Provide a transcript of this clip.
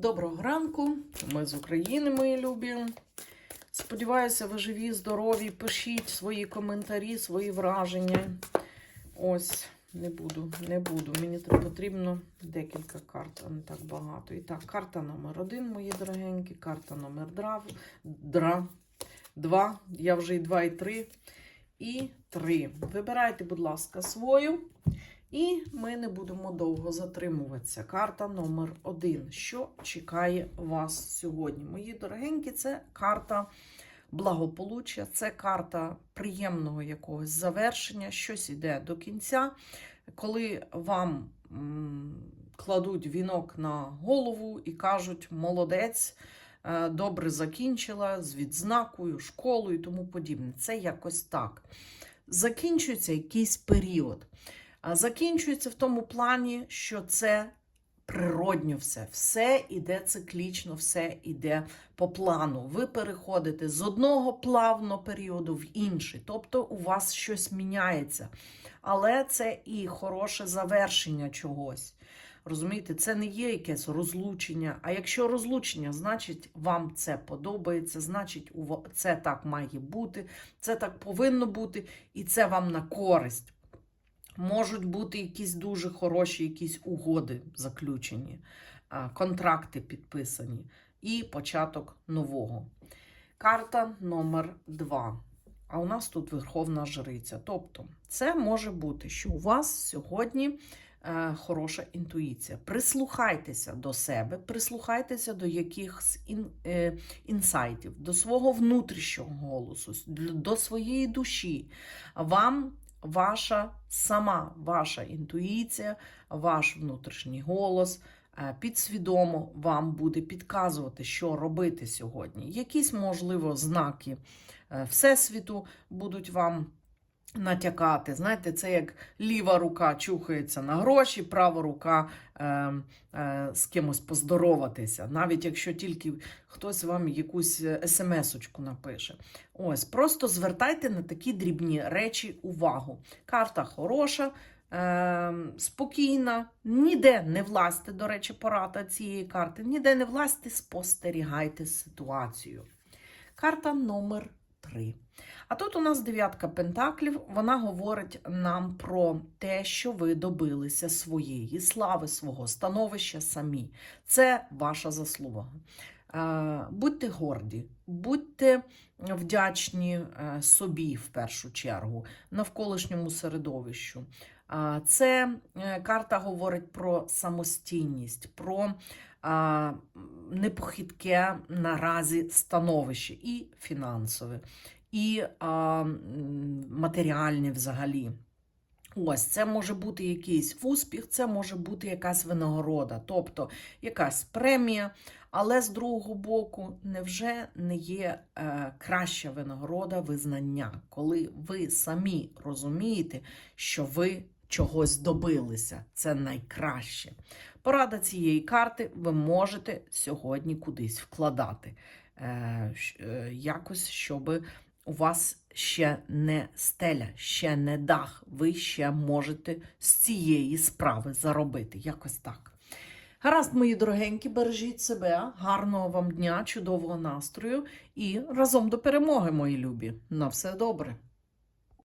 Доброго ранку, ми з України, мої любі. Сподіваюся, ви живі, здорові. Пишіть свої коментарі, свої враження. Ось, не буду, не буду. Мені потрібно декілька карт, а не так багато. І так, карта номер один, мої дорогенькі, карта номер два, дра, два. Я вже і два, і три. І три. Вибирайте, будь ласка, свою. І ми не будемо довго затримуватися. Карта номер один. Що чекає вас сьогодні? Мої дорогенькі, це карта благополуччя, це карта приємного якогось завершення, щось іде до кінця. Коли вам кладуть вінок на голову і кажуть, молодець, е, добре закінчила з відзнакою, школою і тому подібне. Це якось так. Закінчується якийсь період. Закінчується в тому плані, що це природньо все, все іде циклічно, все іде по плану. Ви переходите з одного плавного періоду в інший, тобто у вас щось міняється. Але це і хороше завершення чогось. Розумієте, це не є якесь розлучення. А якщо розлучення, значить вам це подобається, значить, це так має бути, це так повинно бути, і це вам на користь. Можуть бути якісь дуже хороші якісь угоди заключені, контракти підписані і початок нового. Карта номер 2. А у нас тут Верховна Жриця. Тобто, це може бути, що у вас сьогодні е, хороша інтуїція. Прислухайтеся до себе, прислухайтеся до якихось ін, е, інсайтів, до свого внутрішнього голосу, до своєї душі. Вам ваша сама ваша інтуїція, ваш внутрішній голос е, підсвідомо вам буде підказувати, що робити сьогодні. Якісь, можливо, знаки е, Всесвіту будуть вам. Натякати, знаєте, це як ліва рука чухається на гроші, права рука е, е, з кимось поздороватися, навіть якщо тільки хтось вам якусь смс-очку напише. Ось, просто звертайте на такі дрібні речі увагу. Карта хороша, е, спокійна, ніде не влазьте, до речі, порада цієї карти, ніде не влазьте, спостерігайте ситуацію. Карта номер 3. А тут у нас дев'ятка пентаклів. Вона говорить нам про те, що ви добилися своєї слави, свого становища самі. Це ваша заслуга. Е, Будьте горді, будьте вдячні е, собі в першу чергу, навколишньому середовищу. Це е, карта говорить про самостійність, про непохитке наразі становище і фінансове, і матеріальне взагалі. Ось це може бути якийсь успіх, це може бути якась винагорода, тобто якась премія. Але з другого боку, невже не є е, краща винагорода визнання, коли ви самі розумієте, що ви чогось добилися? Це найкраще. Порада цієї карти ви можете сьогодні кудись вкладати. Е, е, якось, щоб у вас ще не стеля, ще не дах. Ви ще можете з цієї справи заробити. Якось так. Гаразд, мої дорогенькі, бережіть себе, гарного вам дня, чудового настрою і разом до перемоги, мої любі. На все добре.